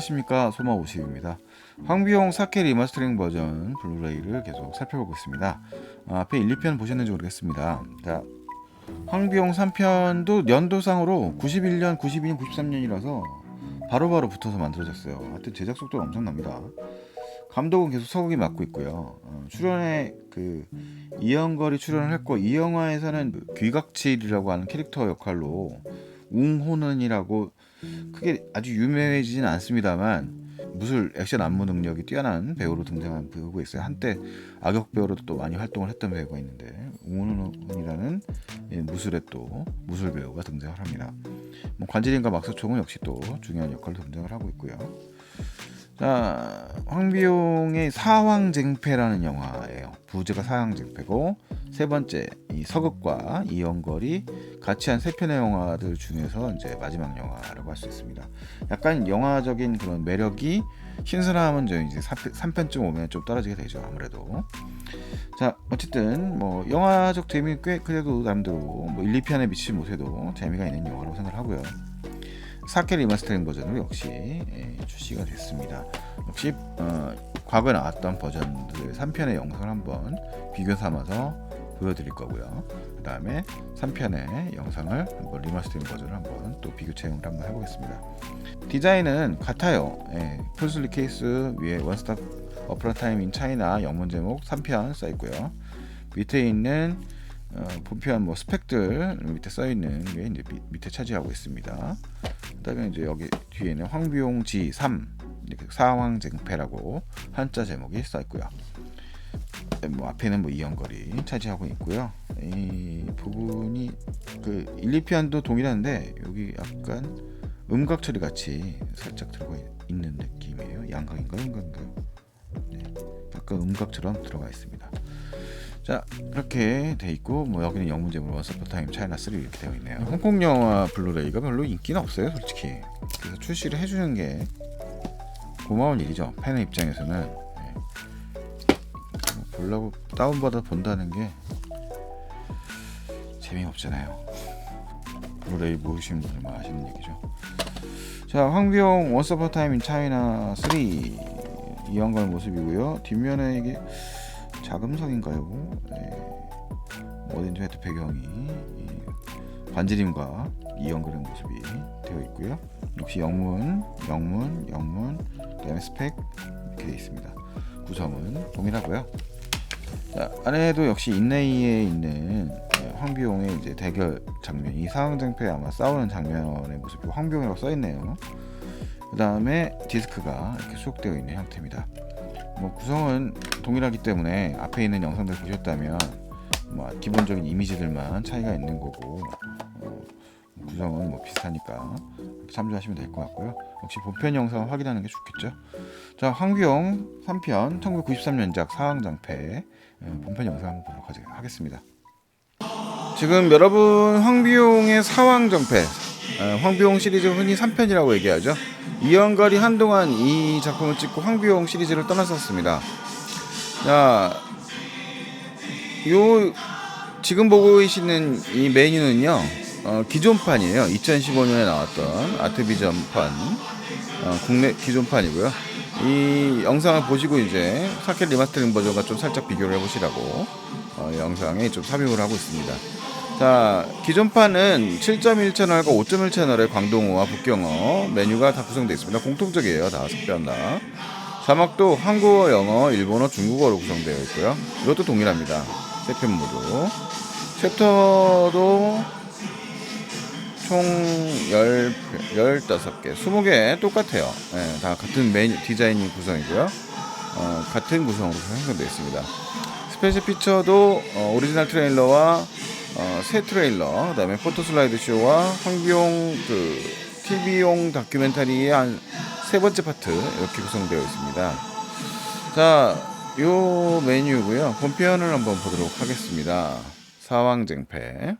안녕하십니까. 소마50입니다. 황비용 4K 리마스터링 버전 블루레이를 계속 살펴보고 있습니다. 아, 앞에 1, 2편 보셨는지 모르겠습니다. 자 황비용 3편도 연도상으로 91년, 92년, 93년이라서 바로바로 붙어서 만들어졌어요. 하여튼 제작 속도가 엄청납니다. 감독은 계속 서국이 맡고 있고요. 어, 출연에 그 이영걸이 출연을 했고 이 영화에서는 귀각칠이라고 하는 캐릭터 역할로 웅호는이라고 크게 아주 유명해지진 않습니다만 무술 액션 안무 능력이 뛰어난 배우로 등장한 배우가 있어요. 한때 악역 배우로도 또 많이 활동을 했던 배우가 있는데 예, 무술의 또 무술 배우가 등장을 합니다. 뭐 관절인과 막사총은 역시 또 중요한 역할로 등장을 하고 있고요. 자, 황비용의 사왕쟁패라는 영화예요. 부제가 사왕쟁패고 세 번째 이 서극과 이영걸이 같이 한 세 편의 영화들 중에서 이제 마지막 영화라고 할 수 있습니다. 약간 영화적인 그런 매력이 신선함은 저 이제 3편쯤 오면 좀 떨어지게 되죠. 아무래도. 자, 어쨌든 뭐 영화적 재미 꽤 그래도 나름대로 뭐 1, 2편에 미치지 못해도 재미가 있는 영화라고 생각하고요. 4K 리마스터링 버전으로 역시 예, 출시가 됐습니다. 역시 어, 과거에 나왔던 버전들 3편의 영상을 한번 비교 삼아서 보여드릴 거고요. 그 다음에 3편의 영상을 한번 리마스터링 버전을 한번 또 비교 체험을 한번 해보겠습니다. 디자인은 같아요. 예, 풀슬리 케이스 위에 원스톱 어프라 타임 인 차이나 영문 제목 3편 써 있고요. 밑에 있는 어, 본편 뭐 스펙들 밑에 써 있는 게 이제 밑, 밑에 차지하고 있습니다. 그다음에 이제 여기 뒤에는 황비용 G3 이렇게 사왕쟁패라고 한자 제목이 써 있고요. 뭐 앞에는 뭐 이연거리 차지하고 있고요. 이 부분이 그 1, 2편도 동일한데 여기 약간 음각 처리 같이 살짝 들어가 있는 느낌이에요. 양각인가 음각인가요? 네, 약간 음각처럼 들어가 있습니다. 자 이렇게 돼 있고 뭐 여기는 영문 제목 원서퍼 타임 차이나 3 이렇게 되어 있네요. 홍콩 영화 블루레이가 별로 인기는 없어요, 솔직히. 그래서 출시를 해주는 게 고마운 일이죠. 팬의 입장에서는 네. 뭐 보려고 다운받아 본다는 게 재미없잖아요. 블루레이 모으신 분들만 아시는 얘기죠. 자 황비용 원서퍼 타임 인 차이나 3 이영걸 모습이고요. 뒷면에 이게 자금성인가요? 네. 어딘지 하여튼 배경이 반지림과 이연그의 모습이 되어 있고요. 역시 영문, 영문, 영문, 그다음에 스펙 이렇게 되어 있습니다. 구성은 동일하고요. 자, 안에도 역시 인레이에 있는 황비용의 이제 대결 장면, 이 상황장패 아마 싸우는 장면의 모습이 황비용이라고 써 있네요. 그 다음에 디스크가 이렇게 수록되어 있는 형태입니다. 뭐 구성은 동일하기 때문에 앞에 있는 영상들 보셨다면 뭐 기본적인 이미지들만 차이가 있는 거고 어, 구성은 뭐 비슷하니까 참조하시면 될 것 같고요. 역시 본편 영상 확인하는 게 좋겠죠. 자, 황규영 3편 1993년작 사왕장패 어, 본편 영상 한번 보도록 하겠습니다. 지금 여러분 황비용의 사왕정패 어, 황비용 시리즈 흔히 3편이라고 얘기하죠. 이영걸이 한동안 이 작품을 찍고 황비용 시리즈를 떠났었습니다. 자, 요 지금 보고 계시는 이 메뉴는요. 어, 기존판이에요. 2015년에 나왔던 아트비전판 어, 국내 기존판이고요. 이 영상을 보시고 이제 사켓 리마스터링 버전과 좀 살짝 비교를 해보시라고 어, 영상에 좀 삽입을 하고 있습니다. 자, 기존판은 7.1 채널과 5.1 채널의 광동어와 북경어 메뉴가 다 구성되어 있습니다. 공통적이에요. 다 석변 다. 자막도 한국어, 영어, 일본어, 중국어로 구성되어 있고요. 이것도 동일합니다. 세편 모두. 챕터도 총 10, 15개, 20개 똑같아요. 네, 다 같은 메뉴, 디자인이 구성이고요. 어, 같은 구성으로 형성되어 있습니다. 스페셜 피처도 어, 오리지널 트레일러와 어, 새 트레일러, 그다음에 포토 슬라이드 쇼와 황비용 그 TV용 다큐멘터리의 한 세 번째 파트 이렇게 구성되어 있습니다. 자, 요 메뉴고요. 본편을 한번 보도록 하겠습니다. 사왕쟁패.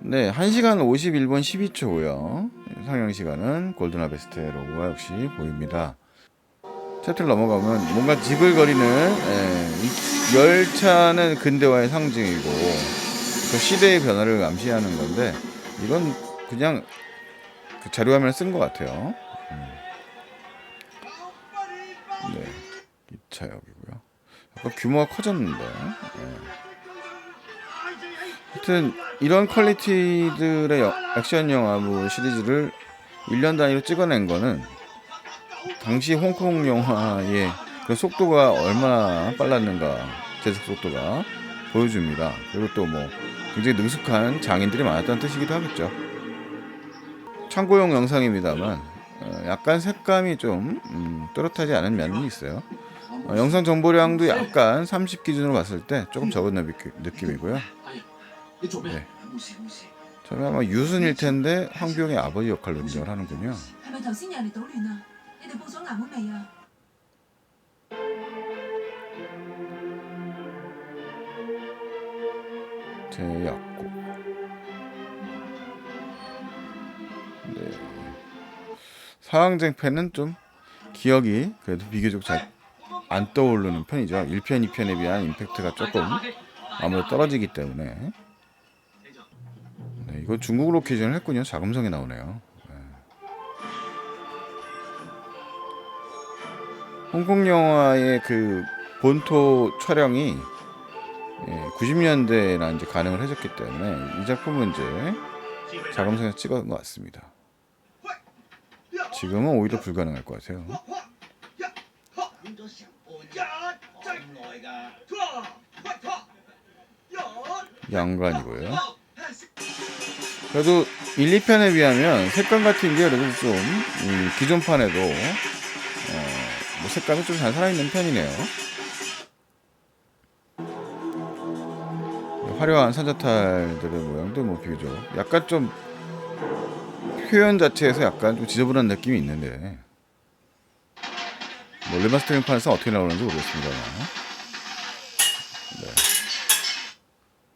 네, 1시간 51분 12초고요. 상영 시간은 골든 아 베스트 로고가 역시 보입니다. 챕터를 넘어가면 뭔가 지글거리는 예, 이 열차는 근대화의 상징이고 그 시대의 변화를 암시하는 건데 이건 그냥 그 자료화면 쓴 것 같아요. 음. 네, 이차 여기고요. 약간 규모가 커졌는데. 네. 하여튼 이런 퀄리티들의 액션 영화 뭐 시리즈를 1년 단위로 찍어낸 거는 당시 홍콩 영화의 그 속도가 얼마나 빨랐는가 제작 속도가 보여줍니다. 그리고 또 뭐 굉장히 능숙한 장인들이 많았다는 뜻이기도 하겠죠. 참고용 영상입니다만 어, 약간 색감이 좀 음, 또렷하지 않은 면이 있어요. 어, 영상 정보량도 약간 30 기준으로 봤을 때 조금 적은 느낌, 이고요 네. 처음에 아마 유순일 텐데 황비용의 아버지 역할로 인정을 하는군요. 제약국. 네. 사왕쟁패는 좀 기억이 그래도 비교적 잘 안 떠오르는 편이죠. 1편, 2편에 비한 임팩트가 조금 아무래도 떨어지기 때문에. 네, 이거 중국 로케이션을 했군요. 자금성이 나오네요. 네. 홍콩 영화의 그 본토 촬영이 예, 90년대나 이제 가능을 해줬기 때문에 이 작품은 이제 자금성에서 찍은 것 같습니다. 지금은 오히려 불가능할 것 같아요. 양관이고요. 그래도 1, 2편에 비하면 색감 같은 게 그래도 좀 음, 기존판에도 어, 뭐 색감이 좀 잘 살아있는 편이네요. 화려한 산자탈들의 모양도 뭐 비교적 약간 좀 표현 자체에서 약간 좀 지저분한 느낌이 있는데. 뭐 리마스터링 판에서 어떻게 나오는지 모르겠습니다만. 네.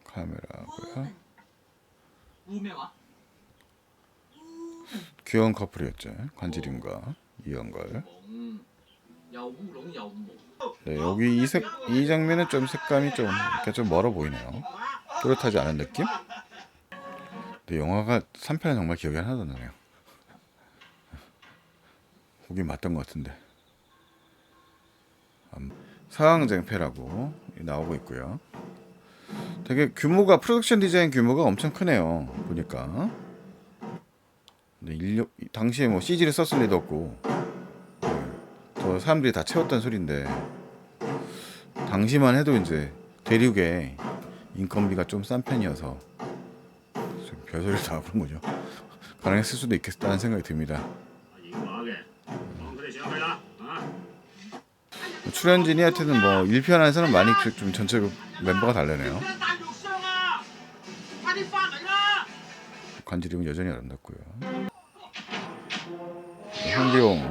카메라고요 귀여운 커플이었죠. 관지림과 이연걸. 음. 네, 여기 이, 색, 이 장면은 좀 색감이 좀좀 멀어 보이네요. 뚜렷하지 않은 느낌? 근데 영화가 3편은 정말 기억이 하나도 안 나네요. 보긴 맞던 것 같은데. 사황쟁패라고 나오고 있고요. 되게 규모가 프로덕션 디자인 규모가 엄청 크네요. 보니까. 근데 인력, 당시에 뭐 CG를 썼을 리도 없고 저 사람들이 다 채웠다는 소리인데 당시만 해도 이제 대륙에 인건비가 좀 싼 편이어서 별소리를 다 부른 거죠. 가능했을 수도 있겠다는 생각이 듭니다. 출연진이 하여튼 뭐 1편 안에서는 많이 그 좀 전체 멤버가 달라네요. 관지림은 여전히 아름답고요. 황기용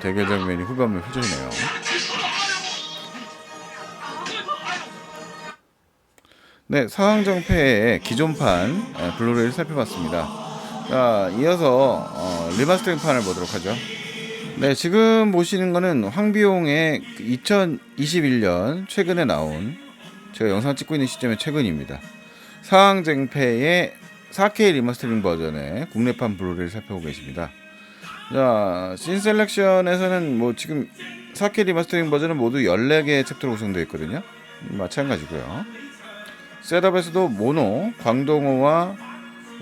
대결 장면이 후반부에 펼쳐지네요. 네, 사왕정패의 기존판 에, 블루레이를 살펴봤습니다. 자, 이어서 어, 리마스터링판을 보도록 하죠. 네, 지금 보시는 거는 황비용의 2021년 최근에 나온 제가 영상 찍고 있는 시점의 최근입니다. 사왕쟁패의 4K 리마스터링 버전의 국내판 블루레이를 살펴보고 계십니다. 자, 신 셀렉션에서는 뭐 지금 4K 리마스터링 버전은 모두 14개의 챕터로 구성되어 있거든요. 마찬가지고요. 셋업에서도 모노, 광동호와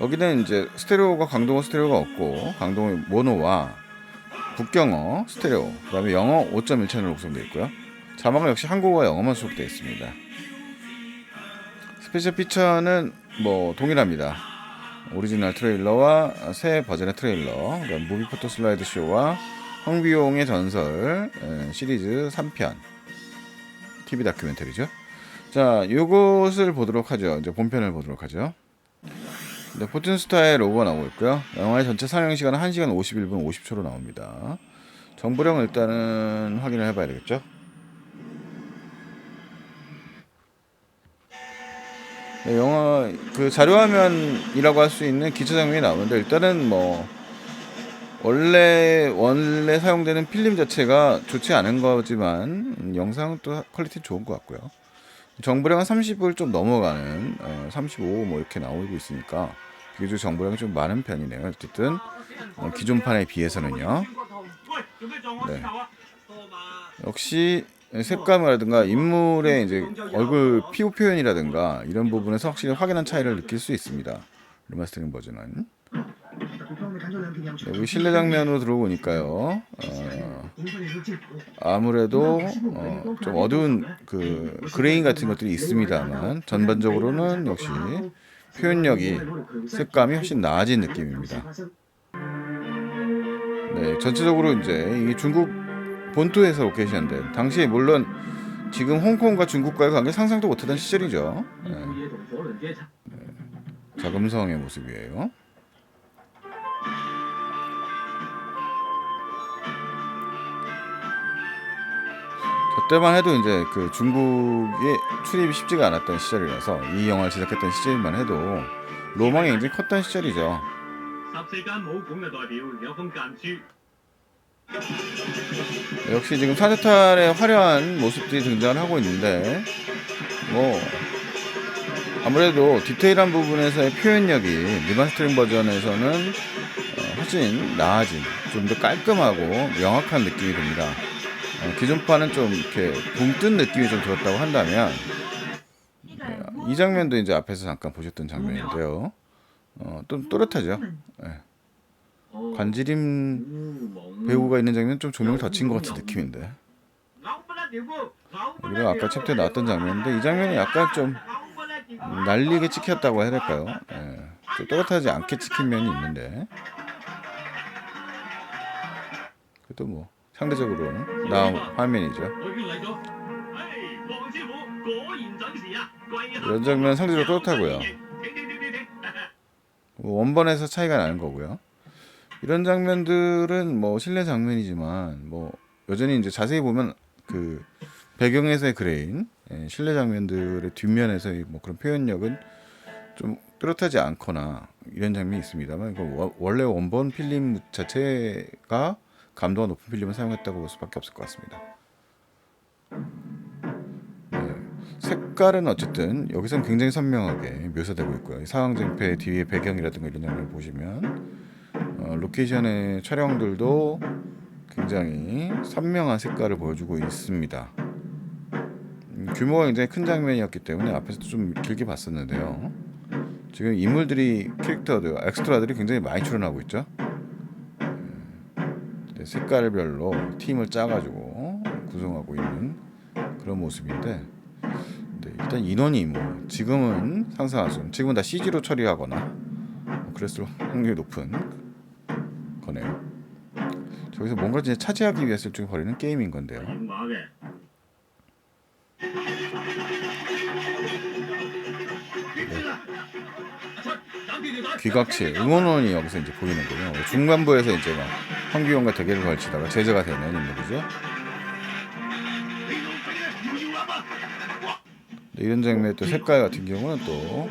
여기는 이제 스테레오가 광동호 스테레오가 없고 광동호 모노와 북경어 스테레오 그다음에 영어 5.1 채널로 구성되어 있고요. 자막은 역시 한국어와 영어만 수록되어 있습니다. 스페셜 피처는 뭐 동일합니다. 오리지널 트레일러와 새 버전의 트레일러, 무비 포토 슬라이드 쇼와 황비용의 전설 에, 시리즈 3편 TV 다큐멘터리죠. 자, 요것을 보도록 하죠. 이제 본편을 보도록 하죠. 네, 포튼스타의 로고가 나오고 있고요. 영화의 전체 상영 시간은 1시간 51분 50초로 나옵니다. 정보량을 일단은 확인을 해봐야 되겠죠. 네, 영어 그 자료화면이라고 할 수 있는 기초 장면이 나오는데 일단은 뭐 원래 원래 사용되는 필름 자체가 좋지 않은 거지만 영상은 또 퀄리티 좋은 것 같고요. 정보량은 30을 좀 넘어가는 어, 35뭐 이렇게 나오고 있으니까 비교적 정보량이 좀 많은 편이네요. 어쨌든 어, 기존판에 비해서는요. 네. 역시 색감이라든가 인물의 이제 얼굴 피부 표현이라든가 이런 부분에서 확실히 확연한 차이를 느낄 수 있습니다. 리마스터링 버전은 여기 실내 장면으로 들어오니까요. 어, 아무래도 어, 좀 어두운 그 그레인 같은 것들이 있습니다만 전반적으로는 역시 표현력이 색감이 훨씬 나아진 느낌입니다. 네, 전체적으로 이제 이게 중국 본토에서 오케이션된 당시에 물론 지금 홍콩과 중국과의 관계 상상도 못하던 시절이죠. 네. 네. 자금성의 모습이에요. 그때만 해도 이제 그 중국에 출입이 쉽지가 않았던 시절이라서 이 영화를 제작했던 시절만 해도 로망이 굉장히 컸던 시절이죠. 역시 지금 사제탈의 화려한 모습들이 등장을 하고 있는데 뭐 아무래도 디테일한 부분에서의 표현력이 리마스터링 버전에서는 어, 훨씬 나아진 좀 더 깔끔하고 명확한 느낌이 듭니다. 어, 기존판은 좀 이렇게 붕뜬 느낌이 좀 들었다고 한다면 이 장면도 이제 앞에서 잠깐 보셨던 장면인데요. 어, 좀 또렷하죠. 관지림 烏蒙 배우가 있는 장면 좀 조명을 다친 것 같은 느낌인데. 그리고 아까 챕터에 나왔던 장면인데 이 장면이 약간 좀 날리게 찍혔다고 해야 될까요? 예. 좀 또렷하지 않게 찍힌 면이 있는데. 그래도 뭐 상대적으로 나온 화면이죠. 이런 장면은 상대적으로 또렷하고요. 뭐 원본에서 차이가 나는 거고요. 이런 장면들은 뭐 실내 장면이지만 뭐 여전히 이제 자세히 보면 그 배경에서의 그레인 예, 실내 장면들의 뒷면에서의 뭐 그런 표현력은 좀 뚜렷하지 않거나 이런 장면이 있습니다만 워- 원래 원본 필름 자체가 감도가 높은 필름을 사용했다고 볼 수밖에 없을 것 같습니다. 네, 색깔은 어쨌든 여기서는 굉장히 선명하게 묘사되고 있고요. 이 상황쟁패 뒤에 배경이라든가 이런 장면을 보시면 어, 로케이션의 촬영들도 굉장히 선명한 색깔을 보여주고 있습니다. 음, 규모가 굉장히 큰 장면이었기 때문에 앞에서도 좀 길게 봤었는데요. 지금 인물들이 캐릭터들, 엑스트라들이 굉장히 많이 출연하고 있죠. 네, 색깔별로 팀을 짜가지고 구성하고 있는 그런 모습인데 네, 일단 인원이 뭐 지금은 상상할 수 지금은 다 CG로 처리하거나 뭐 그랬을 확률이 높은. 여기서 뭔가 이제 차지하기 위해서 일종 벌이는 게임인 건데요. 뭐 귀각치 응원원이 여기서 이제 보이는 거예요. 중간부에서 이제 막 황규영과 대결을 걸치다가 제재가 되는 인물이죠. 네, 이런 장면의 또 색깔 같은 경우는 또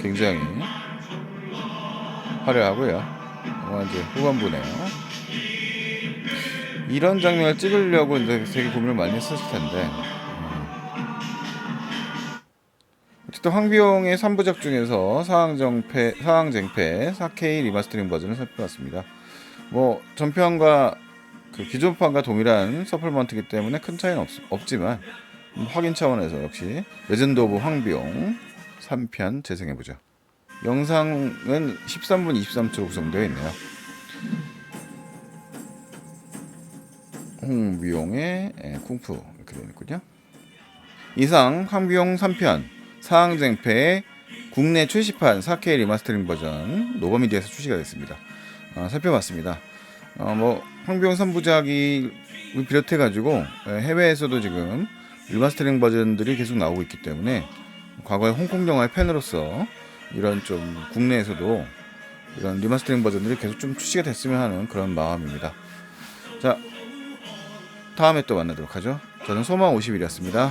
굉장히 화려하고요. 영화 이제 후반부네요. 이런 장면을 찍으려고 이제 되게 고민을 많이 했었을 텐데 어쨌든 황비용의 3부작 중에서 사항정패, 사항쟁패 4K 리마스터링 버전을 살펴봤습니다. 뭐 전편과 그 기존판과 동일한 서플먼트이기 때문에 큰 차이는 없, 없지만 음, 확인 차원에서 역시 레전드 오브 황비용 3편 재생해보죠. 영상은 13분 23초로 구성되어 있네요. 홍비용의 예, 쿵푸 이렇게 되어 있군요. 이상 황비용 3편 사항쟁패의 국내 출시판 4K 리마스터링 버전 노바미디에서 출시가 됐습니다. 어, 살펴봤습니다. 어, 뭐 황비용 3부작이 비롯해 가지고 해외에서도 지금 리마스터링 버전들이 계속 나오고 있기 때문에 과거에 홍콩 영화의 팬으로서 이런 좀 국내에서도 이런 리마스터링 버전들이 계속 좀 출시가 됐으면 하는 그런 마음입니다. 자, 다음에 또 만나도록 하죠. 저는 소망 50일이었습니다.